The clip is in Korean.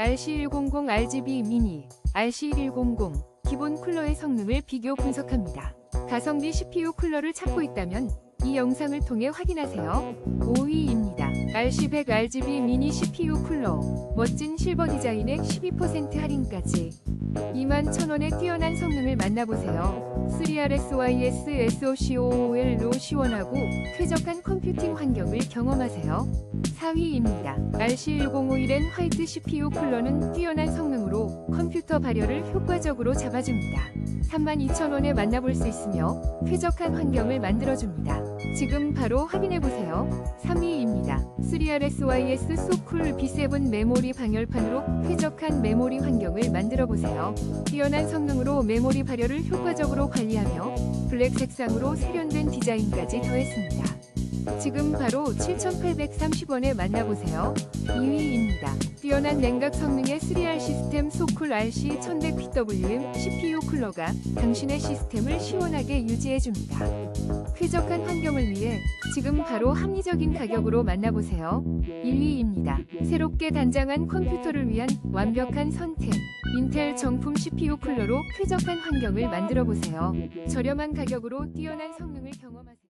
RC100 RGB 미니, RC100 기본 쿨러의 성능을 비교 분석합니다. 가성비 CPU 쿨러를 찾고 있다면 이 영상을 통해 확인하세요. 5위입니다. RC100 RGB 미니 CPU 쿨러 멋진 실버 디자인에 12% 할인까지 21,000원의 뛰어난 성능을 만나보세요. 3RSYS SOCOOL로 시원하고 쾌적한 컴퓨팅 환경을 경험하세요. 4위입니다. RC1051N 화이트 CPU 쿨러는 뛰어난 성능으로 컴퓨터 발열을 효과적으로 잡아줍니다. 32,000원에 만나볼 수 있으며 쾌적한 환경을 만들어줍니다. 지금 바로 확인해보세요. 3위입니다. 3RSYS 소쿨 B7 메모리 방열판으로 쾌적한 메모리 환경을 만들어보세요. 뛰어난 성능으로 메모리 발열을 효과적으로 관리하 며 블랙 색상으로 세련된 디자인까지 더했습니다. 지금 바로 7,830원에 만나보세요. 2위입니다. 뛰어난 냉각 성능의 3R 시스템 소쿨 RC1100PWM CPU 쿨러가 당신의 시스템을 시원하게 유지해줍니다. 쾌적한 환경을 위해 지금 바로 합리적인 가격으로 만나보세요. 1위입니다. 새롭게 단장한 컴퓨터를 위한 완벽한 선택. 인텔 정품 CPU 쿨러로 쾌적한 환경을 만들어 보세요. 저렴한 가격으로 뛰어난 성능을 경험하세요.